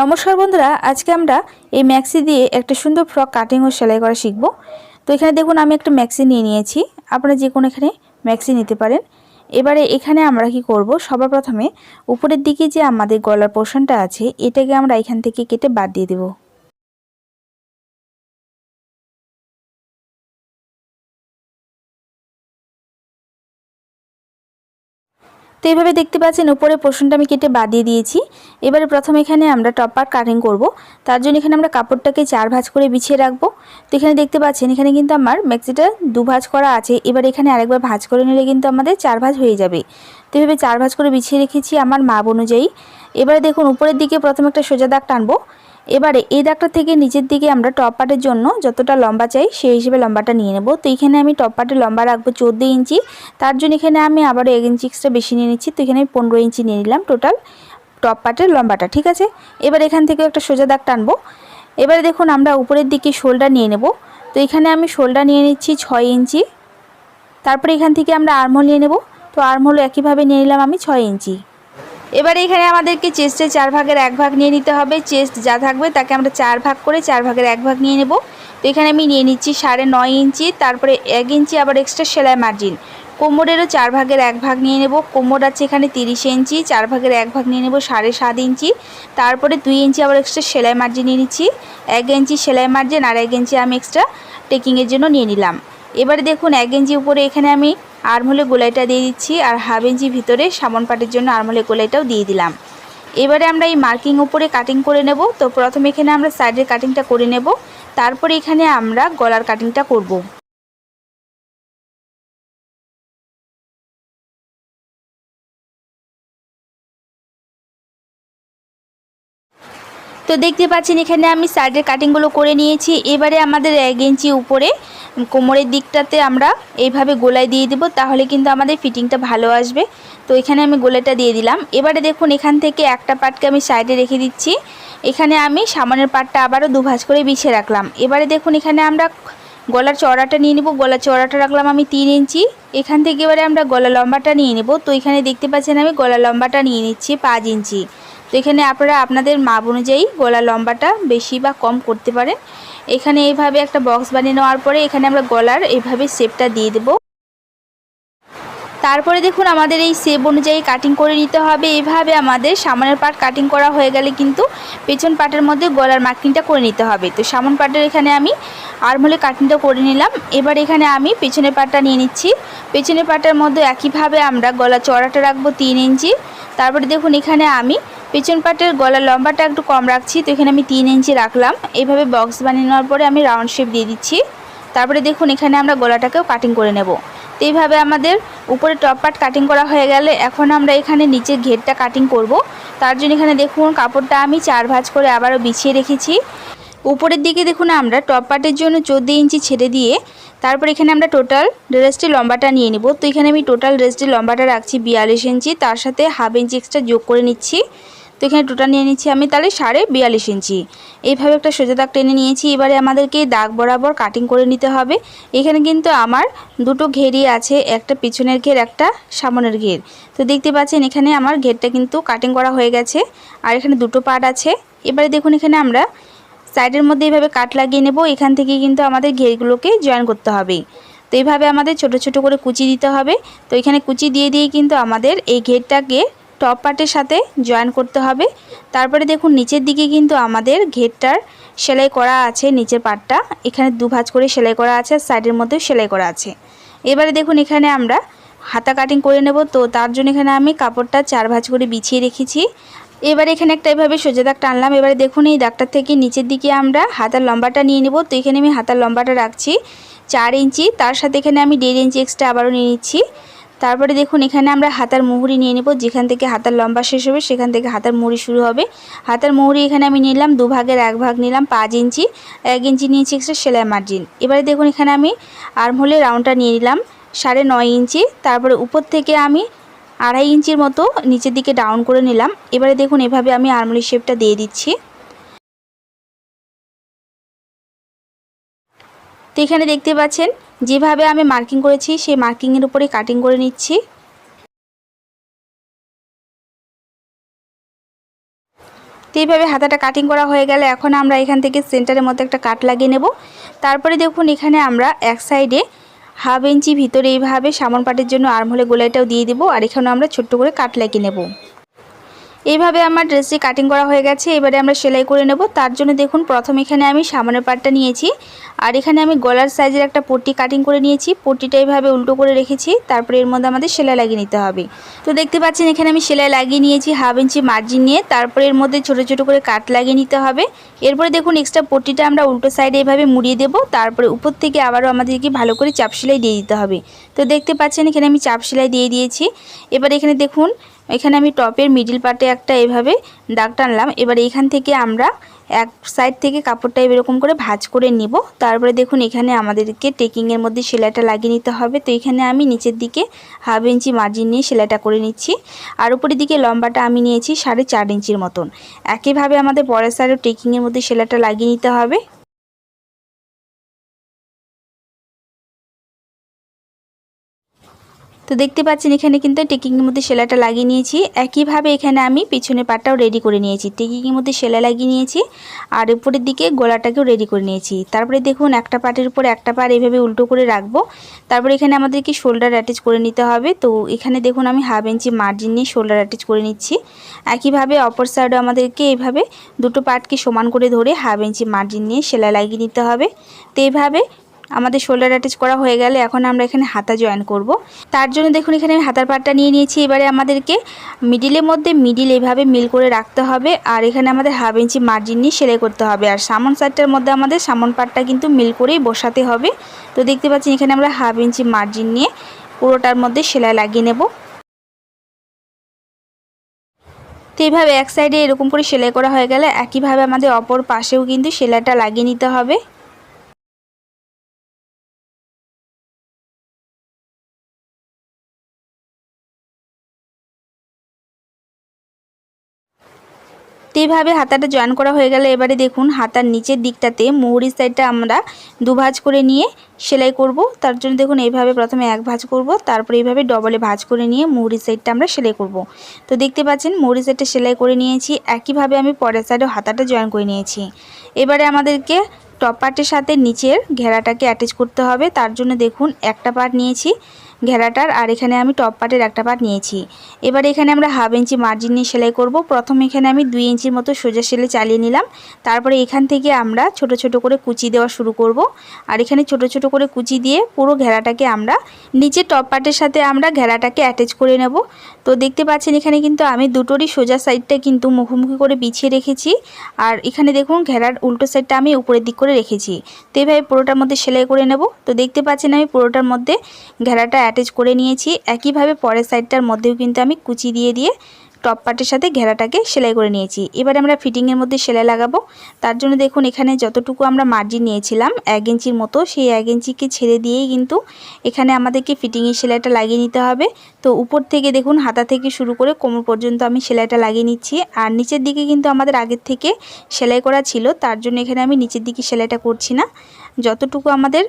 নমস্কার বন্ধুরা, আজকে আমরা এই ম্যাক্সি দিয়ে একটা সুন্দর ফ্রক কাটিং ও সেলাই করা শিখব। তো এখানে দেখুন, আমি একটা ম্যাক্সি নিয়ে নিয়েছি। আপনারা যে কোনো এখানে ম্যাক্সি নিতে পারেন। এবারে এখানে আমরা কি করব? সবার প্রথমে উপরের দিকে যে আমাদের গলার পোর্শনটা আছে, এটাকে আমরা এখান থেকে কেটে বাদ দিয়ে দেবো। তো এইভাবে দেখতে পাচ্ছেন উপরে পোর্শনটা আমি কেটে বাদ দিয়ে দিয়েছি। এবারে প্রথমে এখানে আমরা টপ পার্ট কাটিং করব। তার জন্য এখানে আমরা কাপড়টাকে চার ভাঁজ করে বিছিয়ে রাখব। তো এখানে দেখতে পাচ্ছেন, এখানে কিন্তু আমার ম্যাক্সিটা দু ভাঁজ করা আছে। এবার এখানে আরেকবার ভাঁজ করে নিলে কিন্তু আমাদের চার ভাঁজ হয়ে যাবে। তো এভাবে চার ভাঁজ করে বিছিয়ে রেখেছি আমার মাপ অনুযায়ী। এবারে দেখুন, উপরের দিকে প্রথমে একটা সোজা দাগ টানবো। এবারে এই দাগটা থেকে নিচের দিকে আমরা টপ পার্টের জন্য যতটা লম্বা চাই সেই হিসেবে লম্বাটা নিয়ে নেব। তো এখানে আমি টপ পার্টের লম্বা রাখব চোদ্দ ইঞ্চি। তার জন্য এখানে আমি আবারও এক ইঞ্চি এক্সট্রা বেশি নিয়ে নিচ্ছি। তো এখানে আমি পনেরো ইঞ্চি নিয়ে নিলাম টোটাল টপ পার্টের লম্বাটা, ঠিক আছে? এবার এখান থেকে একটা সোজা দাগ টানবো। এবারে দেখুন আমরা উপরের দিকে শোলডার নিয়ে নেব। তো এখানে আমি শোলডার নিয়ে নিচ্ছি ছয় ইঞ্চি। তারপরে এখান থেকে আমরা আর্মহোল নিয়ে নেব। তো আর্মহোল একইভাবে নিয়ে নিলাম আমি ছয় ইঞ্চি। এবারে এখানে আমাদেরকে চেস্টে চার ভাগের এক ভাগ নিয়ে নিতে হবে। চেস্ট যা থাকবে তাকে আমরা চার ভাগ করে চার ভাগের এক ভাগ নিয়ে নেব। তো এখানে আমি নিয়ে নিচ্ছি সাড়ে নয় ইঞ্চি, তারপরে এক ইঞ্চি আবার এক্সট্রা সেলাই মার্জিন কোমরেরও চার ভাগের এক ভাগ নিয়ে নেব। কোমর আছে এখানে তিরিশ ইঞ্চি, চার ভাগের এক ভাগ নিয়ে নেব সাড়ে সাত ইঞ্চি। তারপরে দুই ইঞ্চি আবার এক্সট্রা সেলাই মার্জিন নিয়ে নিচ্ছি। এক ইঞ্চি সেলাই মার্জিন আর এক ইঞ্চি আমি এক্সট্রা টেকিংয়ের জন্য নিয়ে নিলাম। এবারে দেখুন এক ইঞ্চি উপরে এখানে আমি আরমোলে গোলাইটা দিয়ে দিচ্ছি আর হাফ ইঞ্চি ভিতরে সামন পাটের জন্য আরমোলে গোলাইটাও দিয়ে দিলাম। এবারে আমরা এই মার্কিং উপরে কাটিং করে নেব। তো প্রথমে এখানে আমরা সাইডের কাটিংটা করে নেব। তারপরে এখানে আমরা গলার কাটিংটা করব। তো দেখতে পাচ্ছেন, এখানে আমি সাইডের কাটিংগুলো করে নিয়েছি। এবারে আমাদের এক ইঞ্চি উপরে কোমরের দিকটাতে আমরা এইভাবে গোলায় দিয়ে দেবো, তাহলে কিন্তু আমাদের ফিটিংটা ভালো আসবে। তো এখানে আমি গোলাটা দিয়ে দিলাম। এবারে দেখুন, এখান থেকে একটা পাটকে আমি সাইডে রেখে দিচ্ছি। এখানে আমি সামনের পাটটা আবারও দুভাজ করে বিছিয়ে রাখলাম। এবারে দেখুন, এখানে আমরা গলার চড়াটা নিয়ে নেব। গলার চড়াটা রাখলাম আমি তিন ইঞ্চি এখান থেকে এবারে আমরা গলা লম্বাটা নিয়ে নেব। তো এখানে দেখতে পাচ্ছেন, আমি গলা লম্বাটা নিয়ে নিচ্ছি পাঁচ ইঞ্চি তো এখানে আপনারা আপনাদের মাপ অনুযায়ী গলা লম্বাটা বেশি বা কম করতে পারেন। এখানে এইভাবে একটা বক্স বানিয়ে নেওয়ার পরে এখানে আমরা গলার এইভাবে শেপটা দিয়ে দেব। তারপরে দেখুন আমাদের এই শেপ অনুযায়ী কাটিং করে নিতে হবে। এইভাবে আমাদের সামনের পার্ট কাটিং করা হয়ে গেলে কিন্তু পেছন পার্টের মধ্যে গলার মার্কিংটা করে নিতে হবে। তো সামন পার্টের এখানে আমি আর্মহলে কাটিংটা করে নিলাম। এবার এখানে আমি পেছনের পার্টটা নিয়ে নিচ্ছি। পেছনের পার্টের মধ্যে একইভাবে আমরা গলা চড়াটা রাখব তিন ইঞ্চি। তারপরে দেখুন এখানে আমি পেছন পাটের গলার লম্বাটা একটু কম রাখছি। তো এখানে আমি তিন ইঞ্চি রাখলাম। এইভাবে বক্স বানিয়ে নেওয়ার পরে আমি রাউন্ড শেপ দিয়ে দিচ্ছি। তারপরে দেখুন এখানে আমরা গলাটাকেও কাটিং করে নেব। এইভাবে আমাদের উপরে টপ পার্ট কাটিং করা হয়ে গেলে এখন আমরা এখানে নিচের ঘেরটা কাটিং করব। তার জন্য এখানে দেখুন কাপড়টা আমি চার ভাঁজ করে আবারও বিছিয়ে রেখেছি। উপরের দিকে দেখুন আমরা টপ পার্টের জন্য চোদ্দ ইঞ্চি ছেড়ে দিয়ে তারপর এখানে আমরা টোটাল ড্রেসটির লম্বাটা নিয়ে নিব। তো এখানে আমি টোটাল ড্রেসটির লম্বাটা রাখছি বিয়াল্লিশ ইঞ্চি, তার সাথে হাফ ইঞ্চি এক্সট্রা যোগ করে নিচ্ছি। তো এখানে টোটা নিয়ে নিচ্ছি আমি তাহলে সাড়ে বিয়াল্লিশ ইঞ্চি। এইভাবে একটা সোজা দাগ টেনে নিয়েছি, এবারে আমাদেরকে দাগ বরাবর কাটিং করে নিতে হবে। এখানে কিন্তু আমার দুটো ঘেরই আছে, একটা পিছনের ঘের, একটা সামনের ঘের। তো দেখতে পাচ্ছেন এখানে আমার ঘেরটা কিন্তু কাটিং করা হয়ে গেছে, আর এখানে দুটো পার্ট আছে। এবারে দেখুন এখানে আমরা সাইডের মধ্যে এইভাবে কাট লাগিয়ে নেব, এখান থেকে কিন্তু আমাদের ঘেরগুলোকে জয়েন করতে হবে। তো এইভাবে আমাদের ছোট ছোট করে কুচি দিতে হবে। তো এখানে কুচি দিয়ে দিয়ে কিন্তু আমাদের এই ঘেরটাকে টপ পার্টের সাথে জয়েন করতে হবে। তারপরে দেখুন, নিচের দিকে কিন্তু আমাদের ঘেরটার সেলাই করা আছে নিচের পার্টটা এখানে দু ভাঁজ করে সেলাই করা আছে, আর সাইডের মধ্যেও সেলাই করা আছে। এবারে দেখুন, এখানে আমরা হাতা কাটিং করে নেব। তো তার জন্য এখানে আমি কাপড়টা চার ভাঁজ করে বিছিয়ে রেখেছি। এবারে এখানে একটা এভাবে সোজা দাগ টানলাম। এবারে দেখুন, এই দাগটার থেকে নিচের দিকে আমরা হাতার লম্বাটা নিয়ে নেব। তো এখানে আমি হাতার লম্বাটা রাখছি চার ইঞ্চি। তার সাথে এখানে আমি দেড় ইঞ্চি এক্সট্রা আবারও নিয়ে নিচ্ছি। তারপরে দেখুন, এখানে আমরা হাতার মুহুরি নিয়ে নেব। যেখান থেকে হাতার লম্বা শেষ হবে, সেখান থেকে হাতার মুহুরি শুরু হবে। হাতার মুহুরি এখানে আমি নিলাম, দু ভাগের এক ভাগ নিলাম, পাঁচ ইঞ্চি, এক ইঞ্চি নিয়েছি এক্সট্রা সেলাই মার্জিন এবারে দেখুন, এখানে আমি আর্মহোলের রাউন্ডটা নিয়ে নিলাম, সাড়ে নয় ইঞ্চি। তারপরে উপর থেকে আমি আড়াই ইঞ্চির মতো নিচের দিকে ডাউন করে নিলাম। এবারে দেখুন, এভাবে আমি আর্মলি শেপটা দিয়ে দিচ্ছি। এখানে দেখতে পাচ্ছেন, যেভাবে আমি মার্কিং করেছি, সেই মার্কিংয়ের উপরে কাটিং করে নিচ্ছি। তো এইভাবে হাতাটা কাটিং করা হয়ে গেলে এখন আমরা এখান থেকে সেন্টারের মধ্যে একটা কাট লাগিয়ে নেব। তারপরে দেখুন, এখানে আমরা এক সাইডে হাফ ইঞ্চি ভিতরে এইভাবে সামন পাটের জন্য আর্মহোলে গোলাইটাও দিয়ে দেবো, আর এখানে আমরা ছোট্ট করে কাট লাগিয়ে নেব। এইভাবে আমার ড্রেসটি কাটিং করা হয়ে গেছে, এবারে আমরা সেলাই করে নেব। তার জন্য দেখুন, প্রথম এখানে আমি সামনের পাটটা নিয়েছি। আর এখানে আমি গলার সাইজের একটা পট্টি কাটিং করে নিয়েছি। পট্টিটা এইভাবে উল্টো করে রেখেছি, তারপরে এর মধ্যে আমাদের সেলাই লাগিয়ে নিতে হবে। তো দেখতে পাচ্ছেন, এখানে আমি সেলাই লাগিয়ে নিয়েছি হাফ ইঞ্চি মার্জিন নিয়ে। তারপরে এর মধ্যে ছোট ছোট করে কাট লাগিয়ে নিতে হবে। এরপরে দেখুন এক্সট্রা পট্টিটা আমরা উল্টো সাইডে এইভাবে মুড়িয়ে দেবো। তারপরে উপর থেকে আবারও আমাদেরকে ভালো করে চাপ সেলাই দিয়ে দিতে হবে। তো দেখতে পাচ্ছেন, এখানে আমি চাপ সেলাই দিয়ে দিয়েছি। এবার এখানে দেখুন এখানে আমি টপের মিডিল পার্টে একটা এভাবে দাগ টানলাম। এবার এখান থেকে আমরা এক সাইড থেকে কাপড়টা এরকম করে ভাজ করে নিব। তারপরে দেখুন এখানে আমাদেরকে টেকিংয়ের মধ্যে সেলাইটা লাগিয়ে নিতে হবে। তো এখানে আমি নিচের দিকে হাফ ইঞ্চি মার্জিন নিয়ে সেলাইটা করে নিচ্ছি। আর উপরের দিকে লম্বাটা আমি নিয়েছি সাড়ে চার ইঞ্চির মতন। একইভাবে আমাদের পরের সাইডেও টেকিংয়ের মধ্যে সেলাইটা লাগিয়ে নিতে হবে। তো দেখতে পাচ্ছেন, এখানে কিন্তু টেকিংয়ের মধ্যে সেলাইটা লাগিয়ে নিয়েছি। একইভাবে এখানে আমি পিছনের পাটটাও রেডি করে নিয়েছি। টেকিংয়ের মধ্যে সেলাই লাগিয়ে নিয়েছি আর উপরের দিকে গলাটাকেও রেডি করে নিয়েছি। তারপরে দেখুন, একটা পাটের উপর একটা পাট এইভাবে উল্টো করে রাখব। তারপরে এখানে আমাদেরকে শোল্ডার অ্যাটাচ করে নিতে হবে। তো এখানে দেখুন, আমি হাফ ইঞ্চি মার্জিন নিয়ে শোল্ডার অ্যাটাচ করে নিচ্ছি। একইভাবে অপর সাইডে আমাদেরকে এইভাবে দুটো পাটকে সমান করে ধরে হাফ ইঞ্চি মার্জিন নিয়ে সেলাই লাগিয়ে নিতে হবে। তো এইভাবে আমাদের শোল্ডার অ্যাটাচ করা হয়ে গেলে এখন আমরা এখানে হাতা জয়েন করব। তার জন্য দেখুন এখানে আমি হাতার পাটটা নিয়ে নিয়েছি। এবারে আমাদেরকে মিডিলের মধ্যে মিডিল এইভাবে মিল করে রাখতে হবে আর এখানে আমাদের হাফ ইঞ্চি মার্জিন নিয়ে সেলাই করতে হবে। আর সামন সাইডটার মধ্যে আমাদের সামন পাটটা কিন্তু মিল করেই বসাতে হবে। তো দেখতে পাচ্ছি এখানে আমরা হাফ ইঞ্চি মার্জিন নিয়ে পুরোটার মধ্যে সেলাই লাগিয়ে নেব। তো এইভাবে এক সাইডে এরকম করে সেলাই করা হয়ে গেলে একইভাবে আমাদের অপর পাশেও কিন্তু সেলাইটা লাগিয়ে নিতে হবে। এইভাবে হাতাটা জয়েন করা হয়ে গেলে, এবারে দেখুন হাতার নিচের দিকটাতে মৌরি সাইডটা আমরা দুভাজ করে নিয়ে সেলাই করব। তার জন্য দেখুন এইভাবে প্রথমে এক ভাঁজ করব, তারপর এইভাবে ডবলে ভাঁজ করে নিয়ে মুহুরি সাইডটা আমরা সেলাই করব। তো দেখতে পাচ্ছেন মৌরি সাইডটা সেলাই করে নিয়েছি, একইভাবে আমি পরের সাইডেও হাতাটা জয়েন করে নিয়েছি। এবারে আমাদেরকে টপ পার্টের সাথে নিচের ঘেরাটাকে অ্যাটাচ করতে হবে। তার জন্য দেখুন, একটা পার্ট নিয়েছি ঘেরাটার আর এখানে আমি টপ পার্টের একটা পার্ট নিয়েছি। এবার এখানে আমরা হাফ ইঞ্চি মার্জিন নিয়ে সেলাই করব। প্রথম এখানে আমি দুই ইঞ্চির মতো সোজা সেলাই চালিয়ে নিলাম। তারপরে এখান থেকে আমরা ছোট ছোট করে কুচি দেওয়া শুরু করব। আর এখানে ছোট ছোট করে কুচি দিয়ে পুরো ঘেরাটাকে আমরা নিচের টপ পার্টের সাথে আমরা ঘেরাটাকে অ্যাটাচ করে নেব। তো দেখতে পাচ্ছেন, এখানে কিন্তু আমি দুটোরই সোজা সাইডটা কিন্তু মুখোমুখি করে বিছিয়ে রেখেছি। আর এখানে দেখুন, ঘেরার উল্টো সাইডটা আমি উপরের দিক করে রেখেছি। তো এইভাবে পুরোটার মধ্যে সেলাই করে নেব। তো দেখতে পাচ্ছেন আমি পুরোটার মধ্যে ঘেরাটা অ্যাটাচ করে নিয়েছি। একইভাবে পরের সাইডটার মধ্যেও কিন্তু আমি কুচি দিয়ে দিয়ে টপ পার্টের সাথে ঘেরাটাকে সেলাই করে নিয়েছি। এবার আমরা ফিটিংয়ের মধ্যে সেলাই লাগাবো। তার জন্য দেখুন, এখানে যতটুকু আমরা মার্জিন নিয়েছিলাম, এক ইঞ্চির মতো, সেই এক ইঞ্চিকে ছেড়ে দিয়েই কিন্তু এখানে আমাদেরকে ফিটিংয়ের সেলাইটা লাগিয়ে নিতে হবে। তো উপর থেকে দেখুন, হাতা থেকে শুরু করে কোমর পর্যন্ত আমি সেলাইটা লাগিয়ে নিচ্ছি। আর নিচের দিকে কিন্তু আমাদের আগের থেকে সেলাই করা ছিল, তার জন্য এখানে আমি নিচের দিকে সেলাইটা করছি না। যতটুকু আমাদের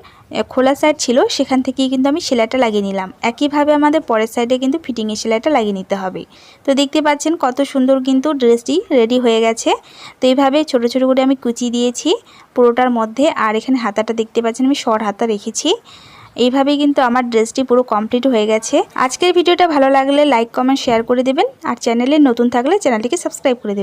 খোলা সাইড ছিল, সেখান থেকেই কিন্তু আমি সেলাইটা লাগিয়ে নিলাম। একইভাবে আমাদের পরের সাইডে কিন্তু ফিটিংয়ের সেলাইটা লাগিয়ে নিতে হবে। তো দেখতে পাচ্ছেন কত সুন্দর কিন্তু ড্রেসটি রেডি হয়ে গেছে। তো এইভাবে ছোট ছোট করে আমি কুচি দিয়েছি পুরোটার মধ্যে। আর এখানে হাতাটা দেখতে পাচ্ছেন, আমি শর্ট হাতা রেখেছি। এইভাবেই কিন্তু আমার ড্রেসটি পুরো কমপ্লিট হয়ে গেছে। আজকের ভিডিওটা ভালো লাগলে লাইক কমেন্ট শেয়ার করে দেবেন। আর চ্যানেলে নতুন থাকলে চ্যানেলটিকে সাবস্ক্রাইব করে দেবেন।